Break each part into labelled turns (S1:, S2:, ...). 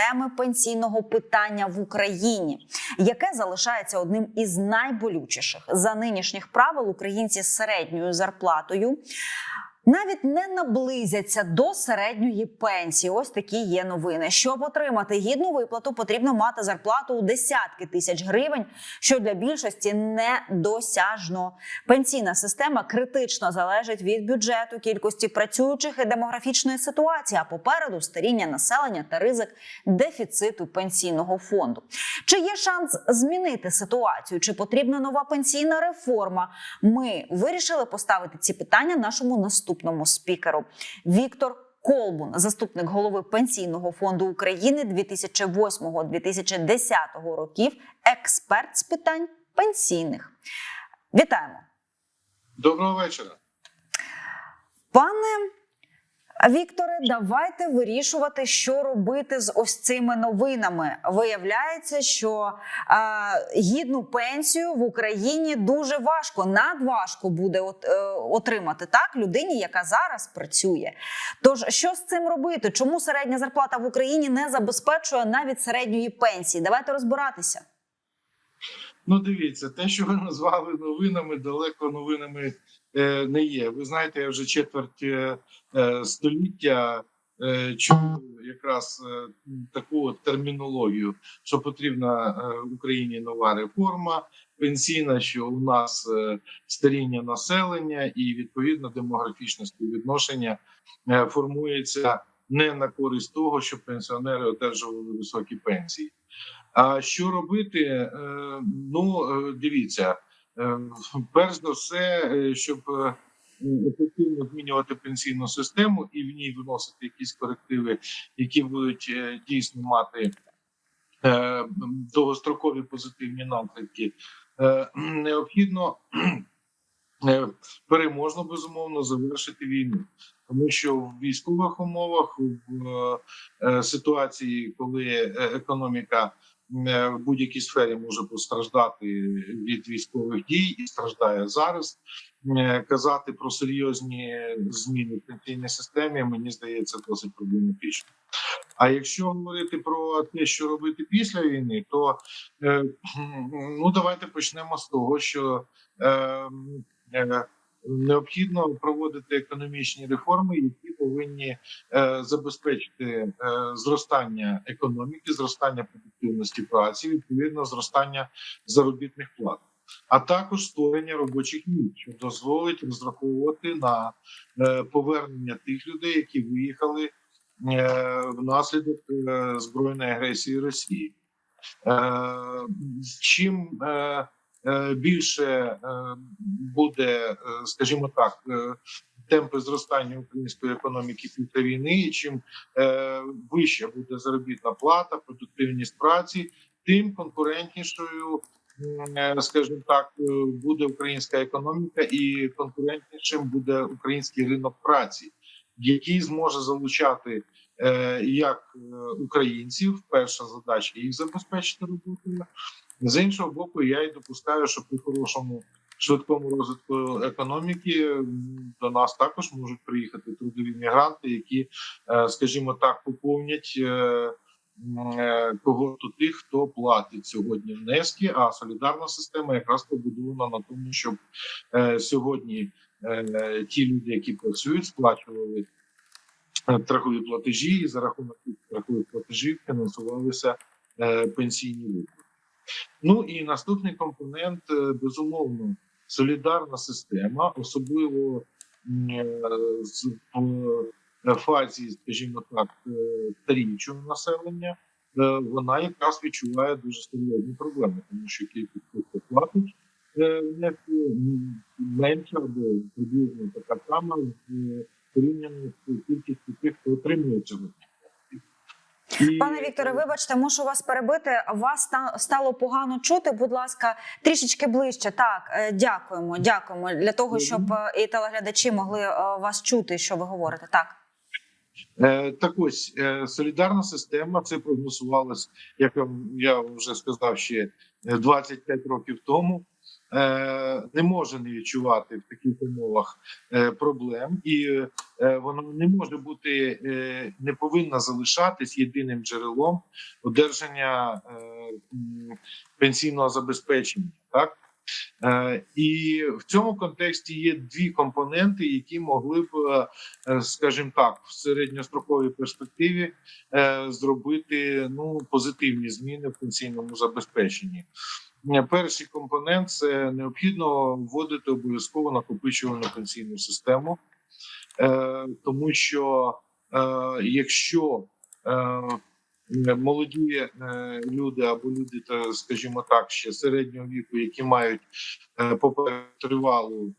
S1: системи пенсійного питання в Україні, яке залишається одним із найболючіших за нинішніх правил українці з середньою зарплатою. Навіть не наблизяться до середньої пенсії. Ось такі є новини. Щоб отримати гідну виплату, потрібно мати зарплату у десятки тисяч гривень, що для більшості недосяжно. Пенсійна система критично залежить від бюджету, кількості працюючих і демографічної ситуації. А попереду старіння населення та ризик дефіциту пенсійного фонду. Чи є шанс змінити ситуацію? Чи потрібна нова пенсійна реформа? Ми вирішили поставити ці питання нашому наступному спікеру. Віктор Колбун, заступник голови пенсійного фонду України 2008-2010 років, експерт з питань пенсійних. Вітаємо,
S2: Доброго вечора.
S1: пане Вікторе. Давайте вирішувати, що робити з ось цими новинами. Виявляється, що е, гідну пенсію в Україні дуже важко, надважко буде от, е, отримати так людині, яка зараз працює. Тож що з цим робити? Чому середня зарплата в Україні не забезпечує навіть середньої пенсії? Давайте розбиратися.
S2: Ну, дивіться, те, що ви назвали новинами, далеко новинами не є. Ви знаєте, я вже четверть е, е, століття е, чую якраз е, таку термінологію, що потрібна е, Україні нова реформа пенсійна, що у нас е, старіння населення і відповідно демографічне співвідношення е, формується не на користь того, щоб пенсіонери одержували високі пенсії. А що робити? Е, Ну е, дивіться, е, перш за все, е, щоб е, ефективно змінювати пенсійну систему і в ній виносити якісь корективи, які будуть е, дійсно мати довгострокові позитивні наслідки, необхідно переможно безумовно завершити війну. Тому що в військових умовах в ситуації, коли економіка в будь-якій сфері може постраждати від військових дій і страждає зараз. е, Казати про серйозні зміни в пенсійній системі мені здається досить проблематично. А якщо говорити про те, що робити після війни, то е, ну давайте почнемо з того, що е, е, необхідно проводити економічні реформи, які повинні е, забезпечити е, зростання економіки, зростання продуктивності праці, відповідно зростання заробітних плат, а також створення робочих місць, що дозволить розраховувати на е, повернення тих людей, які виїхали внаслідок збройної агресії Росії. Чим більше е, буде, е, скажімо так, е, темпи зростання української економіки після війни, чим е, вища буде заробітна плата, продуктивність праці, тим конкурентнішою, е, скажімо так, е, буде українська економіка, і конкурентнішим буде український ринок праці, який зможе залучати е, як е, українців. Перша задача їх забезпечити роботою. З іншого боку, я й допускаю, що при хорошому швидкому розвитку економіки до нас також можуть приїхати трудові мігранти, які, е, скажімо так, поповнять е, е, когорту тих, хто платить сьогодні внески. А солідарна система якраз побудована на тому, щоб сьогодні ті люди, які працюють, сплачували страхові платежі, і за рахунок страхових платежів фінансувалися пенсійні виплати. Ну і наступний компонент е, безумовно солідарна система, особливо е, в фазі, скажімо так, е, старічого населення. е, Вона якраз відчуває дуже серйозні проблеми, тому що кількість хто платить е, внески, або приблизно така сама е, порівняно з кількістю тих, хто отримує цього. І-
S1: Пане Вікторе, вибачте, мушу вас перебити. Вас ста- стало погано чути. Будь ласка, трішечки ближче. Так, е, дякуємо, дякуємо для того, щоб е, і телеглядачі могли е, вас чути, що ви говорите. Так.
S2: Так ось солідарна система це прогнозувалось, як я вже сказав ще е, 25 років тому. Е, не може не відчувати в таких умовах е, проблем, і е, воно не може бути, не повинна залишатись єдиним джерелом одержання пенсійного забезпечення. Так І в цьому контексті є дві компоненти, які могли б, скажімо так, в середньостроковій перспективі зробити ну позитивні зміни в пенсійному забезпеченні. Перший компонент це необхідно вводити обов'язково накопичувальну пенсійну систему, е, тому що е, якщо е, молоді люди або люди, скажімо так, ще середнього віку, які мають попереду тривалу.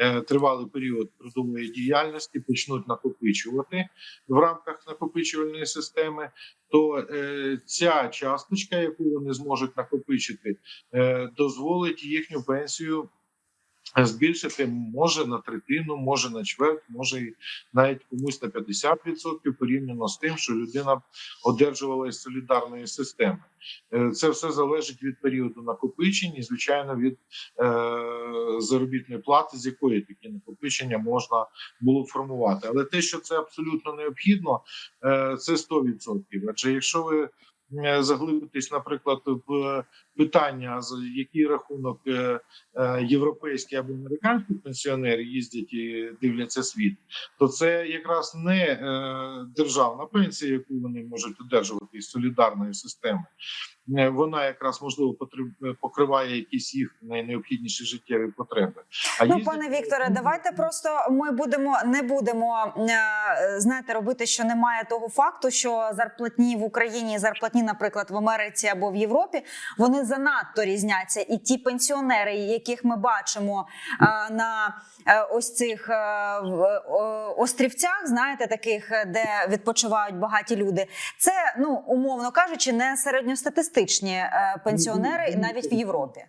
S2: Е, Тривалий період трудової діяльності почнуть накопичувати в рамках накопичувальної системи, то е, ця часточка, яку вони зможуть накопичити, е, дозволить їхню пенсію збільшити може на третину, може на чверть, може і навіть комусь на 50% порівняно з тим, що людина одержувала із солідарної системи. Це все залежить від періоду накопичень і, звичайно, від е, заробітної плати, з якої такі накопичення можна було формувати. Але те, що це абсолютно необхідно, е, це 100%. Адже якщо ви заглибитесь, наприклад, в питання за який рахунок е, е, європейські або американські пенсіонери їздять і дивляться світ, то це якраз не державна пенсія, яку вони можуть одержувати із солідарної системи. Е, Вона якраз можливо потреб- покриває якісь їх найнеобхідніші життєві потреби. А
S1: Ну,
S2: їздять-
S1: пане Вікторе, давайте просто ми будемо не будемо е, знаєте, робити, що немає того факту, що зарплатні в Україні, зарплатні, наприклад, в Америці або в Європі, вони занадто різняться. І ті пенсіонери, яких ми бачимо е, на е, ось цих е, е, острівцях, знаєте, таких, е, де відпочивають багаті люди, це ну умовно кажучи, не середньостатистичні е, пенсіонери навіть в Європі.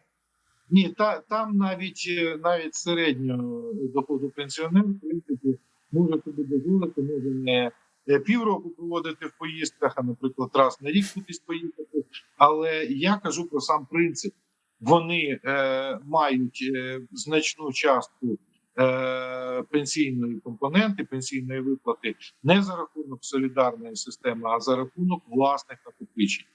S2: Ні, та там навіть е, навіть середнього доходу пенсіонер, в принципі, може собі дозволити, може не е, півроку проводити в поїздках, а наприклад, раз на рік кудись поїхати. Але я кажу про сам принцип. Вони е, мають е, значну частку е, пенсійної компоненти, пенсійної виплати не за рахунок солідарної системи, а за рахунок власних накопичень.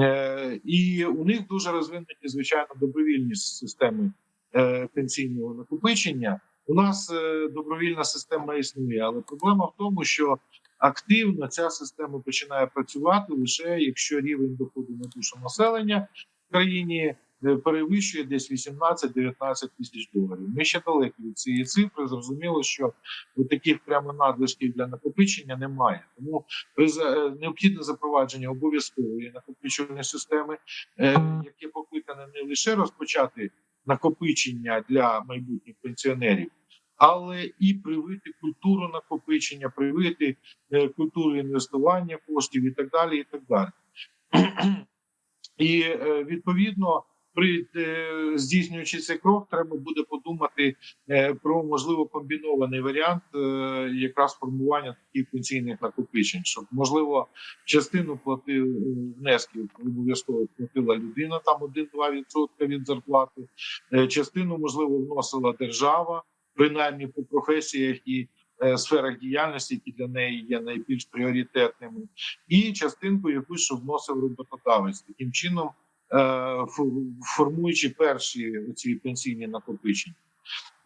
S2: Е, і у них дуже розвинені звичайно, добровільні системи е, пенсійного накопичення. У нас е, добровільна система існує, але проблема в тому, що активно ця система починає працювати лише якщо рівень доходу на душу населення в країні перевищує десь 18-19 тисяч доларів. Ми ще далекі від цієї цифри. Зрозуміло, що таких прямо надлишків для накопичення немає. Тому е, необхідне запровадження обов'язкової накопичувальної системи, е, яке покликане не лише розпочати накопичення для майбутніх пенсіонерів, але і привити культуру накопичення, привити е, культуру інвестування коштів і так далі. І так далі. І е, відповідно. При е, здійснюючи цей крок, треба буде подумати е, про можливо комбінований варіант е, якраз формування таких пенсійних накопичень, щоб можливо частину платив внесків обов'язково платила людина, там 1-2% від зарплати, частину можливо вносила держава, принаймні по професіях і сферах діяльності, які для неї є найбільш пріоритетними, і частинку якусь щоб вносив роботодавець таким чином. Е, фо- Формуючи перші ці пенсійні накопичення,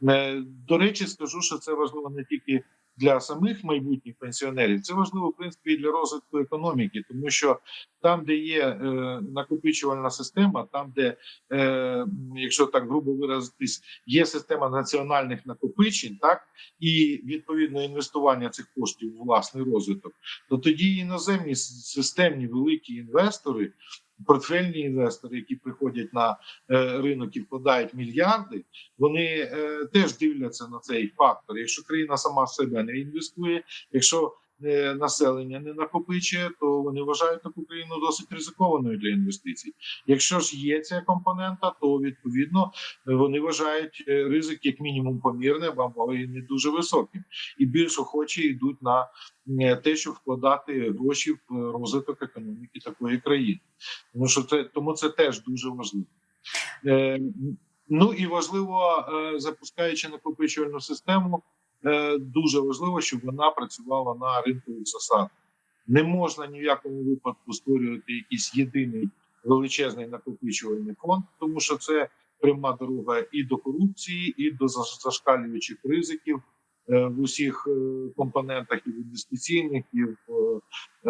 S2: Е, до речі, скажу, що це важливо не тільки для самих майбутніх пенсіонерів, це важливо в принципі і для розвитку економіки, тому що там, де є е, накопичувальна система, там, де, е, якщо так грубо виразитись, є система національних накопичень, так і відповідно інвестування цих коштів у власний розвиток, то тоді іноземні системні великі інвестори. Портфельні інвестори, які приходять на е, ринок і вкладають мільярди, вони е, теж дивляться на цей фактор. Якщо країна сама в себе не інвестує, якщо населення не накопичує, то вони вважають таку країну досить ризикованою для інвестицій. Якщо ж є ця компонента, то відповідно е, вони вважають е, ризик як мінімум помірним, або і не дуже високим, і більш охоче йдуть на е, те, щоб вкладати гроші в е, розвиток економіки такої країни. Тому що це тому це теж дуже важливо. Е, Ну і важливо, е, запускаючи накопичувальну систему, е, дуже важливо, щоб вона працювала на ринкових засадах. Не можна ні в якому випадку створювати якийсь єдиний величезний накопичувальний фонд, тому що це пряма дорога і до корупції, і до заш- зашкалюючих ризиків е, в усіх е, компонентах, і в інвестиційних, і в е,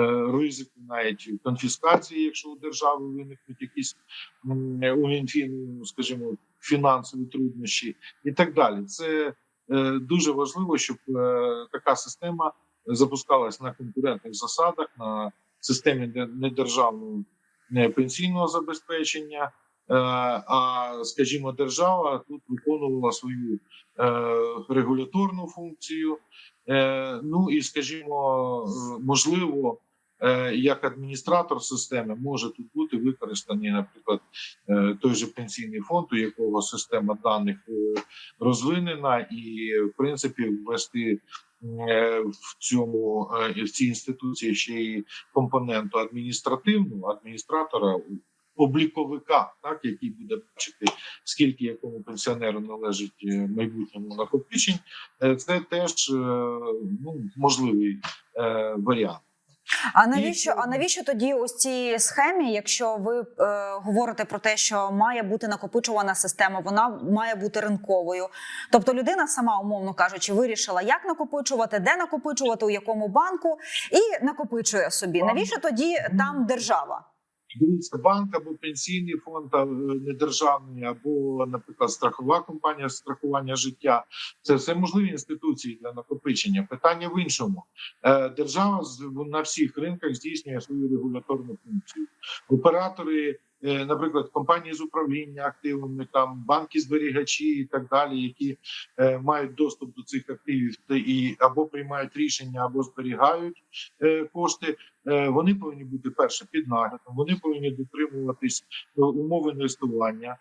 S2: е, ризику навіть конфіскації, якщо у держави виникнуть якісь у Мінфіну, скажімо, фінансові труднощі, і так далі. Це е, дуже важливо, щоб е, така система запускалась на конкурентних засадах, на системі де- недержавного е, пенсійного забезпечення. Е, А скажімо, держава тут виконувала свою е, регуляторну функцію. Е, Ну і скажімо, е, можливо, е, як адміністратор системи може тут бути використаний, наприклад, е, той же пенсійний фонд, у якого система даних е, розвинена, і в принципі ввести е, в цьому е, в цій інституції ще й компоненту адміністративну адміністратора. Обліковика, так який буде бачити, скільки якому пенсіонеру належить е, майбутньому накопичень, Е, це теж е, ну можливий е, варіант.
S1: А навіщо? А навіщо тоді ось цій схемі, якщо ви е, говорите про те, що має бути накопичувана система, вона має бути ринковою? Тобто людина сама, умовно кажучи, вирішила, як накопичувати, де накопичувати, у якому банку, і накопичує собі. Навіщо тоді там держава?
S2: Дивіться, банк або пенсійний фонд е, недержавний, або, наприклад, страхова компанія страхування життя це все можливі інституції для накопичення. Питання в іншому. Е, Держава на всіх ринках здійснює свою регуляторну функцію. Оператори, наприклад, компанії з управління активами, там банки зберігачі і так далі, які е, мають доступ до цих активів і або приймають рішення, або зберігають е, кошти. Е, Вони повинні бути перше під наглядом. Вони повинні дотримуватись умови умов інвестування, е,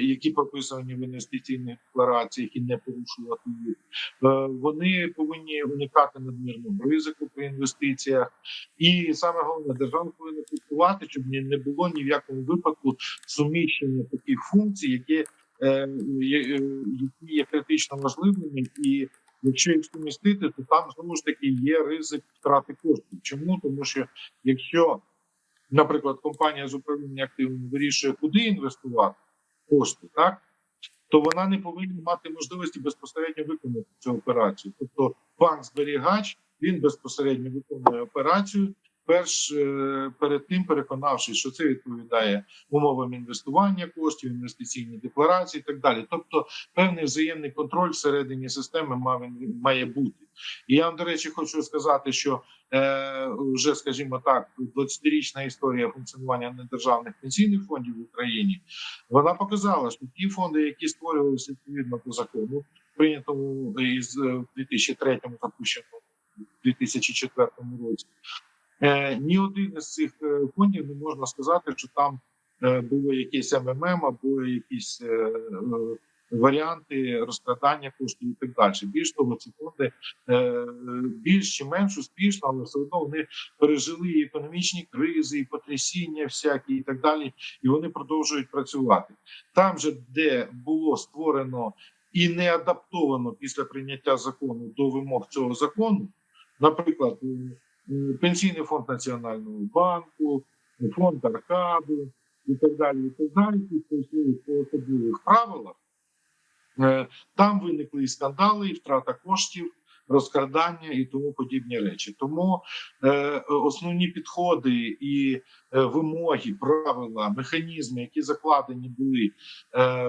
S2: які прописані в інвестиційних деклараціях, і не порушувати їх. Е, Вони повинні уникати надмірного ризику при інвестиціях. І саме головне, держава повинна слідкувати, щоб не було ні в якому випадку суміщення таких функцій, які, е, е, які є критично важливими і. Якщо їх сумістити, то там знову ж таки є ризик втрати коштів. Чому? Тому що якщо, наприклад, компанія з управління активами вирішує, куди інвестувати кошти, так то вона не повинна мати можливості безпосередньо виконати цю операцію. Тобто, банк зберігач він безпосередньо виконує операцію. Перш е, перед тим переконавшись, що це відповідає умовам інвестування коштів, інвестиційні декларації, і так далі. Тобто, певний взаємний контроль всередині системи має, має бути. І я вам, до речі, хочу сказати, що е, вже, скажімо так, 20-річна історія функціонування недержавних пенсійних фондів в Україні вона показала, що ті фонди, які створювалися відповідно до закону, прийнятому із е, в 2003 запущеному в 2004 році, е, ні один із цих е, фондів не можна сказати, що там е, було якесь МММ або якісь е, е, варіанти розкрадання коштів і так далі. Більш того, ці фонди е, більш чи менш успішно, але все одно вони пережили і економічні кризи, і потрясіння всякі, і так далі, і вони продовжують працювати там же, де було створено і не адаптовано після прийняття закону до вимог цього закону, наприклад, пенсійний фонд Національного банку, фонд Аркаду і так далі, і так далі, пройшли по особливих правилах, е, там виникли і скандали, і втрата коштів. Розкрадання і тому подібні речі, тому е, основні підходи і е, вимоги, правила, механізми, які закладені були е,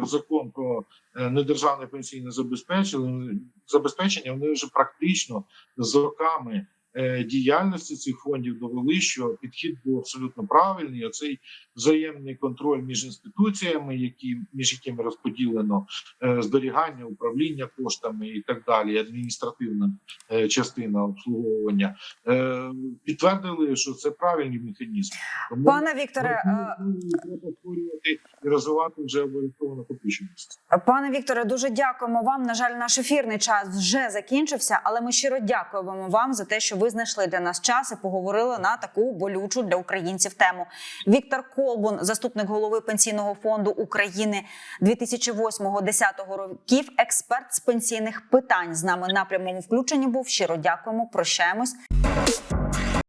S2: в закон про е, недержавне пенсійне забезпечення, забезпечення, вони вже практично з роками е, діяльності цих фондів довели, що підхід був абсолютно правильний. Оцей взаємний контроль між інституціями, які між якими розподілено е, зберігання, управління коштами і так далі, адміністративна е, частина обслуговування, е, підтвердили, що це правильні механізми. Тому
S1: Пане Вікторе, е,
S2: треба створювати і розвивати вже обов'язково накопиченість.
S1: Пане Вікторе, дуже дякуємо вам. На жаль, наш ефірний час вже закінчився, але ми щиро дякуємо вам за те, що ви знайшли для нас час і поговорили на таку болючу для українців тему. Віктор Колбун, заступник голови пенсійного фонду України 2008-2010 років, експерт з пенсійних питань, з нами на прямому включенні був. Щиро дякуємо. Прощаємось.